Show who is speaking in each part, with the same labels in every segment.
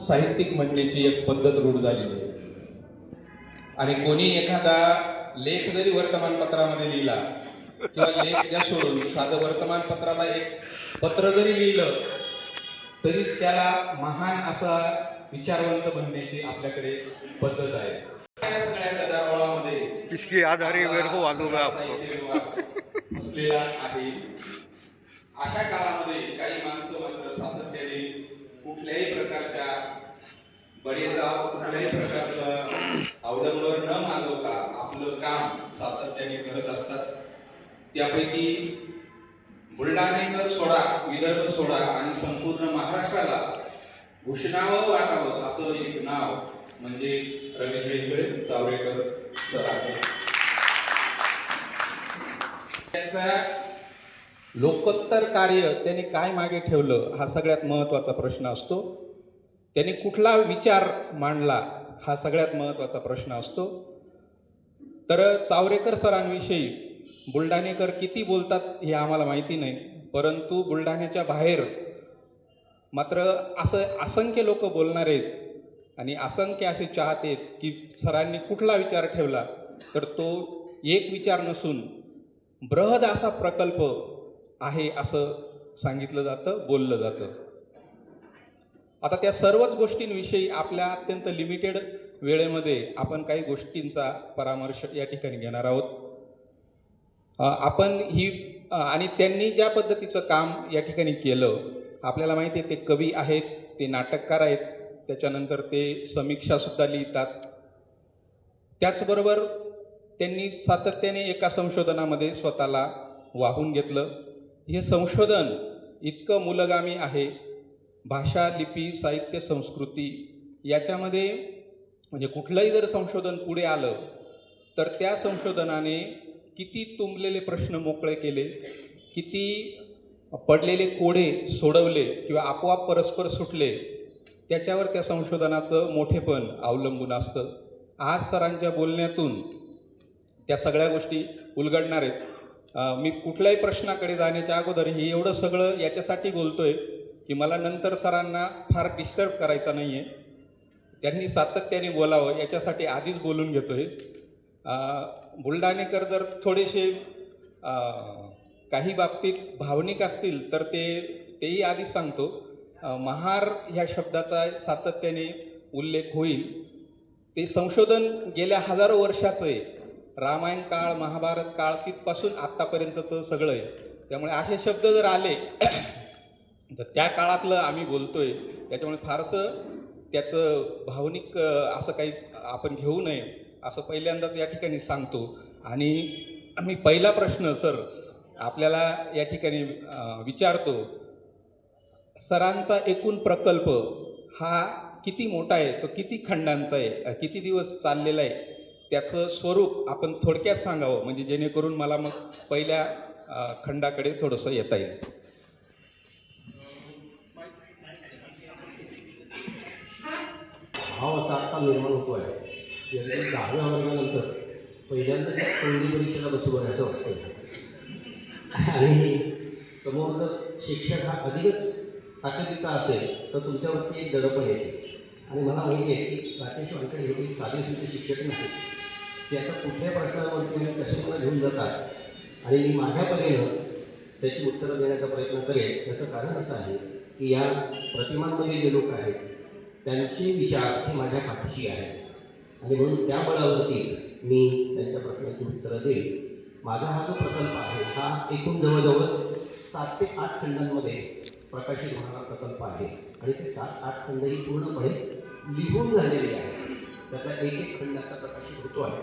Speaker 1: साहित्यिक म्हणण्याची एक पद्धत रूढ आहे. आणि कोणी एखादा लेख जरी वर्तमानपत्रामध्ये लिहिला किंवा लेख द्या सोडून साधं वर्तमानपत्राला एक पत्र जरी लिहिलं तरी त्याला महान असा विचारवंत बनण्याची आपल्याकडे पद्धत आहे. सगळ्या गदारोळामध्ये
Speaker 2: आधारे
Speaker 1: बसलेला आहे. अशा काळामध्ये काही माणसं मात्र सातत्याने कुठल्याही प्रकारच्या बळीचा कुठल्याही प्रकारचं अवलंबर न मागवता आपलं काम सातत्याने करत असतात. त्यापैकी बुलढाणेकर सोडा विदर्भ सोडा आणि संपूर्ण महाराष्ट्राला घुषणावं वाटावं असं एक नाव म्हणजे रवींद्र इंगळे चावरेकर सर आहे त्याचा लोकोत्तर कार्य त्याने काय मागे ठेवलं हा सगळ्यात महत्त्वाचा प्रश्न असतो. त्याने कुठला विचार मांडला हा सगळ्यात महत्त्वाचा प्रश्न असतो. तर चावरेकर सरांविषयी बुलढाणेकर किती बोलतात हे आम्हाला माहिती नाही परंतु बुलढाण्याच्या बाहेर मात्र असं असंख्य लोक बोलणार आहेत आणि असंख्य असे चाहते आहेत की सरांनी कुठला विचार ठेवला तर तो एक विचार नसून बृहद असा प्रकल्प आहे असं सांगितलं जातं बोललं जातं. आता त्या सर्वच गोष्टींविषयी आपल्या अत्यंत लिमिटेड वेळेमध्ये आपण काही गोष्टींचा परामर्श या ठिकाणी घेणार आहोत. आपण ही आणि त्यांनी ज्या पद्धतीचं काम या ठिकाणी केलं आपल्याला माहिती आहे ते कवी आहेत ते नाटककार आहेत त्याच्यानंतर ते समीक्षासुद्धा लिहितात. त्याचबरोबर त्यांनी सातत्याने एका संशोधनामध्ये स्वतःला वाहून घेतलं. हे संशोधन इतकं मूलगामी आहे. भाषा लिपी साहित्य संस्कृती याच्यामध्ये म्हणजे कुठलंही जर संशोधन पुढे आलं तर त्या संशोधनाने किती तुंबलेले प्रश्न मोकळे केले किती पडलेले कोडे सोडवले किंवा आपोआप परस्पर सुटले त्याच्यावर त्या संशोधनाचं मोठेपण अवलंबून असतं. आज सरांच्या बोलण्यातून त्या सगळ्या गोष्टी उलगडणार आहेत. मी कुठल्याही प्रश्नाकडे जाण्याच्या अगोदर हे एवढं सगळं याच्यासाठी बोलतोय की मला नंतर सरांना फार डिस्टर्ब करायचा नाही आहे त्यांनी सातत्याने बोलावं याच्यासाठी आधीच बोलून घेतोय. आहे बुलढाणेकर जर थोडेसे काही बाबतीत भावनिक असतील तर ते तेही आधीच सांगतो. महार ह्या शब्दाचा सातत्याने उल्लेख होईल. ते संशोधन गेल्या हजारो वर्षाचं आहे. रामायण काळ महाभारत काळ तिथपासून आत्तापर्यंतचं सगळं आहे. त्यामुळे असे शब्द जर आले तर त्या काळातलं आम्ही बोलतोय. त्याच्यामुळे फारसं त्याचं भावनिक असं काही आपण घेऊ नये असं पहिल्यांदाच या ठिकाणी सांगतो. आणि मी पहिला प्रश्न सर आपल्याला या ठिकाणी विचारतो. सरांचा एकूण प्रकल्प हा किती मोठा आहे? तो किती खंडांचा आहे? किती दिवस चाललेला आहे? त्याचं स्वरूप आपण थोडक्यात सांगावं म्हणजे जेणेकरून मला मग पहिल्या खंडाकडे थोडंसं येता येईल.
Speaker 3: भाव असा आत्ता निर्माण होतो आहे दहाव्या वर्गानंतर पहिल्यांदा पहिली परीक्षेला बसू बरं असं वाटतं आणि समोर जर शिक्षक हा अधिकच ताकदीचा असेल तर तुमच्यावरती एक दडपण येते. आणि मला माहिती आहे की राकेश वानखेडे हे साधे सुद्धा शिक्षक नसते की आता कुठल्या प्रश्नावरती आणि कसे घेऊन जातात? आणि मी माझ्या परीनं त्याची उत्तरं देण्याचा प्रयत्न करेन. याचं कारण असं आहे की या प्रतिमांमध्ये जे लोक आहेत त्यांचे विचार हे माझ्या पाठीशी आहेत आणि म्हणून त्या बळावरतीच मी त्यांच्या प्रश्नाची उत्तरं देईन. माझा हा जो प्रकल्प आहे हा एकूण जवळजवळ सात ते आठ खंडांमध्ये प्रकाशित होणारा प्रकल्प आहे. आणि ते सात आठ खंडही पूर्णपणे लिहून झालेले आहेत. त्यातला एक एक खंड आता प्रकाशित होतो आहे.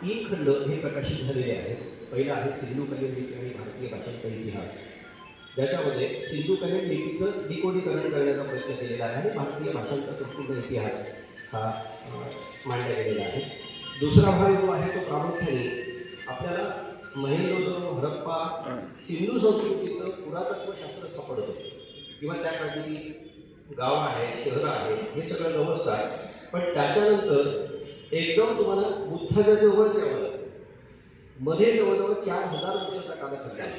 Speaker 3: तीन खंड हे प्रकाशित झालेले आहेत. पहिलं आहे सिंधू कल्याण लिपी आणि भारतीय भाषांचा इतिहास. ज्याच्यामध्ये सिंधू कल्याण लिपीचं डिकोडीकरण करण्याचा प्रयत्न केलेला आहे आणि भारतीय भाषांचा संपूर्ण इतिहास हा मांडला गेलेला आहे. दुसरा भाग जो आहे तो प्रामुख्याने आपल्याला महेंद्र हरप्पा सिंधू संस्कृतीचं पुरातत्वशास्त्र सापडतं. किंवा त्या काळची गावं आहेत शहरं आहे हे सगळं नमस्कार पण त्याच्यानंतर एकदम तुम्हाला बुद्धाच्या जवळच यावं लागतं मध्ये जवळजवळ चार हजार वर्षाचा कालखंड आहे.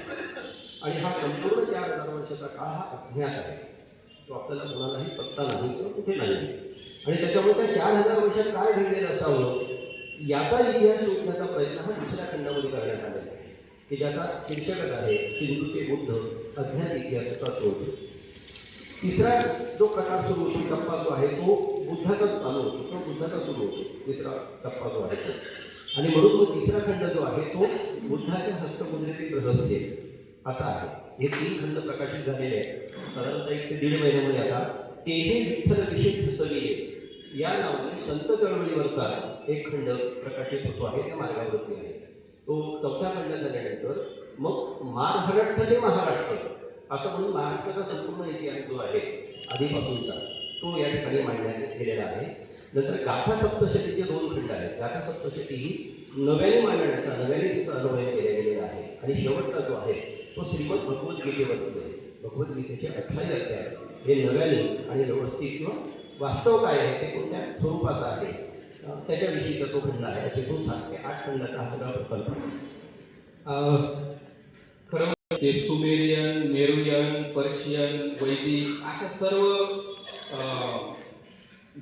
Speaker 3: आणि हा संपूर्ण चार हजार वर्षाचा काळ हा अज्ञात आहे. तो आपल्याला कोणालाही पत्ता नाही किंवा कुठे नाही. आणि त्याच्यामुळे त्या चार हजार वर्षात काय घडलेलं असावं याचा इतिहास शोधण्याचा प्रयत्न हा दुसऱ्या खंडामध्ये करण्यात आलेला आहे. की ज्याचा शीर्षकच आहे सिंधूचे बुद्ध अज्ञात इतिहासाचा शोध. तिसरा जो प्रकार सुरू होतो टप्पा जो आहे तो बुद्धाचाच चालू होतो किंवा बुद्धाचा सुरू होतो तिसरा टप्पा जो आहे तो. आणि म्हणून तो तिसरा खंड जो आहे तो बुद्धाच्या हस्तमुद्रेतील रहस्य असा आहे. हे तीन खंड प्रकाशित झालेले आहेत. साधारणतः एक ते दीड महिन्यामध्ये आता तेहे विठ्ठल विषय ठसविले. या नावाने संत चळवळीवरचा एक खंड प्रकाशित होतो आहे त्या मार्गावरती आहे. तो चौथा खंड झाल्यानंतर मग महाराष्ट्र ते महाराष्ट्र. असं म्हणून महाराष्ट्राचा संपूर्ण इतिहास जो आहे आधीपासूनचा. तो या ठिकाणी मांडण्यात गेलेला आहे. नंतर गाथा सप्तशतीचे दोन खंड आहेत गाथा सप्तशती ही नव्याने मांडण्याचा नव्याने तिचा अनुभव केला गेलेला आहे. आणि शेवटचा जो आहे तो श्रीमद भगवद्गीतेवरती आहे. भगवद्गीतेचे अठराही अध्याय हे नव्याने आणि व्यवस्थित किंवा वास्तव काय आहे ते कोणत्या स्वरूपाचं आहे त्याच्याविषयीचा तो खंड आहे. असे दोन सात ते आठ खंडाचा हा सगळा प्रकल्प.
Speaker 1: खरं ते सुमेरियन मेरुयन पर्शियन वैदिक अशा सर्व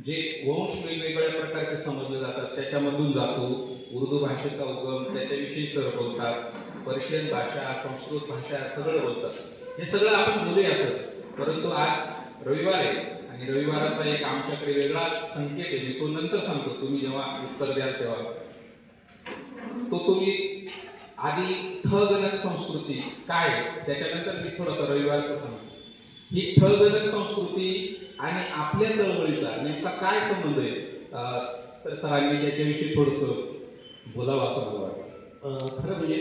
Speaker 1: जे वंश वेगवेगळ्या प्रकारचे समजले जातात त्याच्यामधून जातो. उर्दू भाषेचा उगम त्याच्याविषयी सर बोलतात. पर्शियन भाषा संस्कृत भाषा सगळं बोलतात. हे सगळं आपण बोलूया सर. परंतु आज रविवार आहे आणि रविवाराचा एक आमच्याकडे वेगळा संकेत आहे. मी तो नंतर सांगतो. तुम्ही जेव्हा उत्तर द्याल तेव्हा. तो तुम्ही आधी ठगनक संस्कृती काय त्याच्यानंतर मी थोडंसं रविवारचं सांगतो. ही ठगनक संस्कृती आणि आपल्या चळवळीचा नेमका काय संबंध आहे? तर सरांनी त्याच्याविषयी थोडंसं बोलावं असं मला वाटतं.
Speaker 3: खरं म्हणजे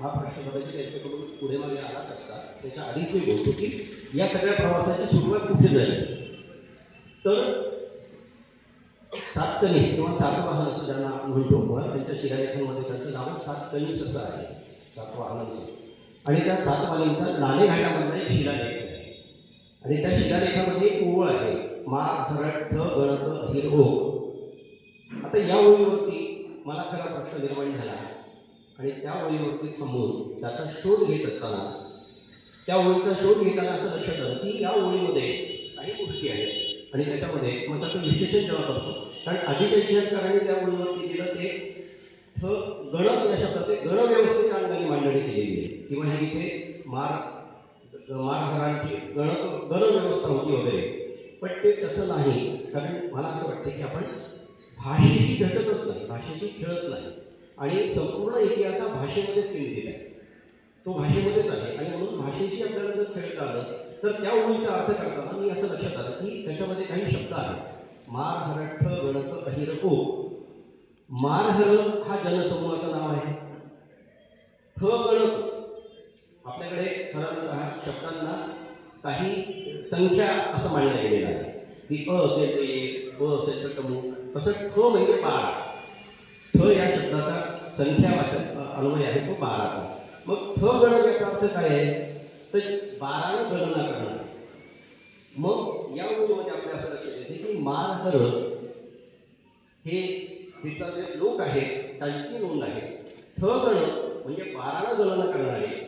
Speaker 3: हा प्रश्न कदाचित त्यांच्याकडून पुढे मागे आलाच असता. त्याच्या आधीच मी बोलतो की या सगळ्या प्रवासाची सुरुवात कुठे झाली? तर सात कनिस किंवा सातवाहन असं ज्यांना आपण म्हणतो किंवा त्यांच्या शिलालेखांमध्ये त्यांचं नाव सात कनिस असं आहे. सातवाहनांचं. आणि त्या सातवाहनांचा नाणेघाटामधला एक शिलालेख. आणि त्या शिलालेखामध्ये एक ओळ आहे. मा हरठ ठ गणत अहिर ओ. आता या ओळीवरती मला खरा प्रश्न निर्माण झाला. आणि त्या ओळीवरती थांबून त्याचा शोध घेत असताना त्या ओळीचा शोध घेताना असं लक्षात आलं की या ओळीमध्ये काही गोष्टी आहेत. आणि त्याच्यामध्ये मग त्याचं विश्लेषण जेव्हा करतो कारण आधीच्या इतिहासकारांनी त्या ओळीवरती दिलं ते गणक या शब्दात गणव्यवस्थेच्या अंगाने मांडणी केलेली आहे. किंवा हे इथे मार मारहारांची गण गणव्यवस्था होती वगैरे. पण ते तसं नाही. कारण मला असं वाटतं की आपण भाषेशी झटतच नाही. भाषेशी खेळत नाही. आणि संपूर्ण इतिहास हा भाषेमध्येच केलेला आहे. तो भाषेमध्येच आहे. आणि म्हणून भाषेशी आपल्याला जर खेळता आलं तर त्या ओळीचा अर्थ करताना मी असं लक्षात आलं की त्याच्यामध्ये काही शब्द आहेत. मार हरठ गणक अहिर मार मारहर हा जनसमूहाचं नाव आहे. ठ गणक आपल्याकडे साधारणतः शब्दांना काही संख्या असं मांडलं गेलेलं आहे. की अ असेल तर एक ब असेल तर कमू तसं ठ म्हणजे बारा ठ या शब्दाचा संख्यावाचक अ, अन्वय आहे तो बाराचा मग ठ गणक याचा अर्थ काय आहे? तर बारानं गणना करणार. मग या ओळीमध्ये आपल्या असं लक्षात येते की मारहर हे तिथं जे लोक आहेत त्यांची नोंद आहे. ठ गण म्हणजे बारानं गणना करणारे.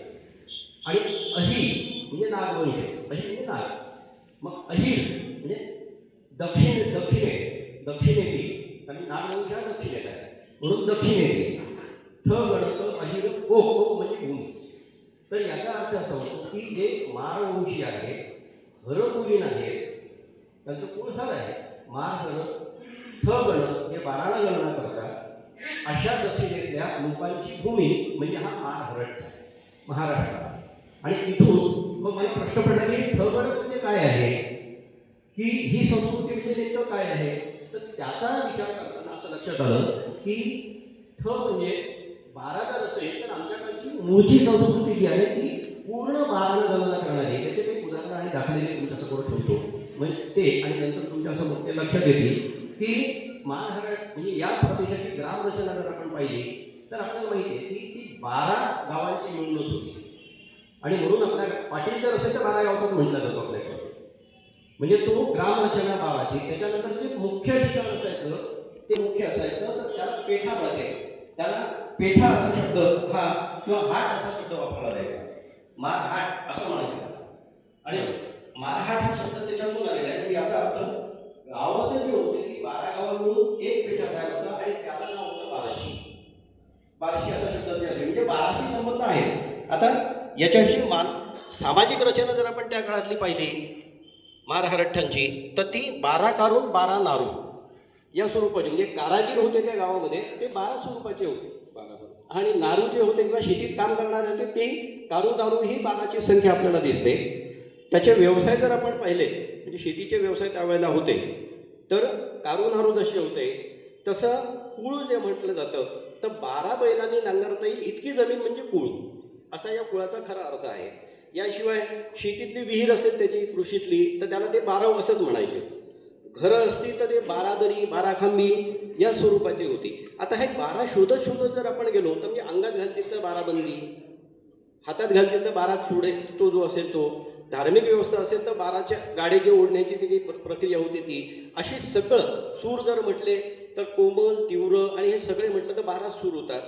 Speaker 3: आणि अहि म्हणजे नागवंश म्हणजे, अही म्हणजे नाग. मग अहिर म्हणजे दक्षिण दक्षिणे दक्षिणेतील. आणि नागवंश म्हणजे हा दक्षिणेत आहे. म्हणून दक्षिणेतील थ गणत अहिर ओ ओ म्हणजे भूमी. तर याचा अर्थ असा होतो की जे मारवंशी आहेत हरकुलीन आहेत त्यांचं कुळ हर आहे. मार हर थ गण हे बाराला गणना करतात. अशा दक्षिणेतल्या लोकांची भूमी म्हणजे हा मार हरट महाराष्ट्र आणि इथून मग मला प्रश्न पडला की ठ म्हणजे काय आहे? की ही संस्कृती म्हणजे नेमकं काय आहे? तर त्याचा विचार करताना असं लक्षात आलं की ठ म्हणजे बारा असेल तर आमच्याकडची मूळची संस्कृती जी आहे ती पूर्ण बाराला गणना करणारी त्याचे काही उदाहरण आणि दाखले मी तुमच्यासमोर ठेवतो. म्हणजे ते आणि नंतर तुमच्यासमोर ते लक्षात येतील की महाराष्ट्र म्हणजे या प्रदेशाची ग्रामरचना जर आपण पाहिली तर आपल्याला माहिती आहे की ती बारा गावांची मिळूनच होती. आणि म्हणून आपल्या पाटील रस्त्याच्या असेल तर बारा गावातच म्हटलं जातो आपल्याकडे म्हणजे तो ग्रामरचना भावाची त्याच्यानंतर जे मुख्य ठिकाण असायचं ते मुख्य असायचं तर त्याला पेठामध्ये त्याला पेठा असा शब्द हा किंवा हाट असा शब्द वापरला जायचा. मार हाट असं म्हणायचं. आणि मारहाट हा शब्द त्याच्यातून आलेला आहे. म्हणजे याचा अर्थ गावाचं जे होतं की बारा गावांमधून एक पेठा तयार होतं आणि त्याला नाव होतं बाराशी. बाराशी असा शब्द ते असेल म्हणजे बाराशी संबंध आहेच. आता याच्याशी मान सामाजिक रचना जर आपण त्या काळातली पाहिली महारहट्टांची तर ती बारा कारून बारा नारू. या स्वरूपाचे म्हणजे कारागीर होते त्या गावामध्ये ते बारा स्वरूपाचे होते. आणि नारू जे होते किंवा शेतीत काम करणारे होते ते कारू दारू ही बाराची संख्या आपल्याला दिसते. त्याचे व्यवसाय जर आपण पाहिले म्हणजे शेतीचे व्यवसाय त्यावेळेला होते तर कारू नारू जसे होते तसं कुळ जे म्हटलं जातं तर बारा बैलांनी नांगरता येईल इतकी जमीन म्हणजे कुळ. असा या कुळाचा खरा अर्थ आहे. याशिवाय शेतीतली विहीर असेल त्याची कृषीतली तर त्याला ते बाराव असंच म्हणायचे. घरं असतील तर ते बारा दरी बारा खांबी या स्वरूपाची होती. आता हे बारा शोधत शोधत जर आपण गेलो तर म्हणजे अंगात घालतील तर बाराबंदी हातात घालतील तर बारा चुडे तो जो असेल तो धार्मिक व्यवस्था असेल तर बाराच्या गाडे जे ओढण्याची ती काही प्र- प्रक्रिया होती ती. अशी सगळं सूर जर म्हटले तर कोमल तीव्र आणि हे सगळे म्हटलं तर बारा सूर होतात.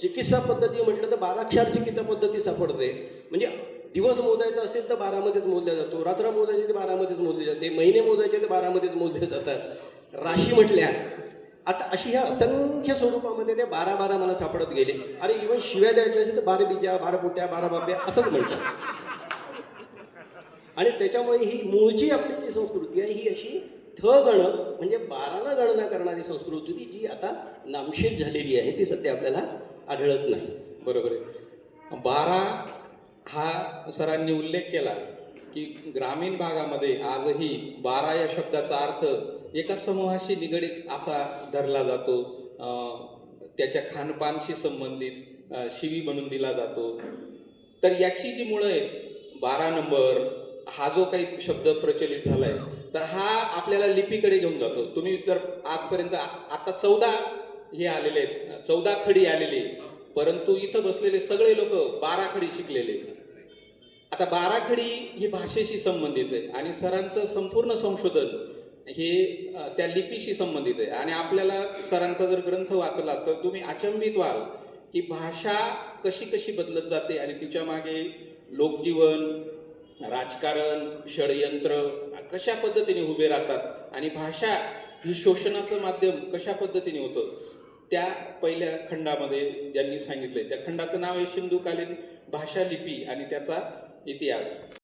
Speaker 3: चिकित्सा पद्धती म्हटलं तर बाराक्षार चिकित्सा पद्धती सापडते. म्हणजे दिवस मोजायचा असेल तर बारामध्येच मोजल्या जातो. रात्र मोजायचे तर बारामध्येच मोजली जाते. महिने मोजायचे ते बारामध्येच मोजले जातात. राशी म्हटल्या आता अशी ह्या असंख्य स्वरूपामध्ये ते बारा बारा मला सापडत गेले. अरे इव्हन शिव्या द्यायच्या असेल तर बारा बिजा बारा पोट्या बारा बाब्या असंच म्हणतात. आणि त्याच्यामुळे ही मूळची आपली जी संस्कृती आहे ही अशी थ गण म्हणजे बाराला गणना करणारी संस्कृती होती जी आता नामशेष झालेली आहे. ती सध्या आपल्याला आढळत नाही.
Speaker 1: बरोबर आहे. बारा हा सरांनी उल्लेख केला की ग्रामीण भागामध्ये आजही बारा या शब्दाचा अर्थ एका समूहाशी निगडीत असा धरला जातो. त्याच्या खानपानशी संबंधित शिवी बनून दिला जातो. तर याची जी मुळं आहेत बारा नंबर हा जो काही शब्द प्रचलित झाला आहे तर हा आपल्याला लिपीकडे घेऊन जातो. तुम्ही जर आजपर्यंत आ- आता चौदा हे आलेले आहेत चौदा खडी आलेली. परंतु इथं बसलेले सगळे लोक बारा खडी शिकलेले आहेत. आता बारा खडी ही भाषेशी संबंधित आहे आणि सरांचं संपूर्ण संशोधन हे त्या लिपीशी संबंधित आहे आणि आपल्याला सरांचा जर ग्रंथ वाचला तर तुम्ही अचंबित व्हाल की भाषा कशी कशी बदलत जाते आणि तिच्यामागे लोकजीवन राजकारण षडयंत्र कशा पद्धतीने उभे राहतात आणि भाषा ही शोषणाचं माध्यम कशा पद्धतीने होतं त्या पहिल्या खंडामध्ये ज्यांनी सांगितलंय. त्या खंडाचं नाव आहे सिंधुकालीन भाषा लिपी आणि त्याचा इतिहास.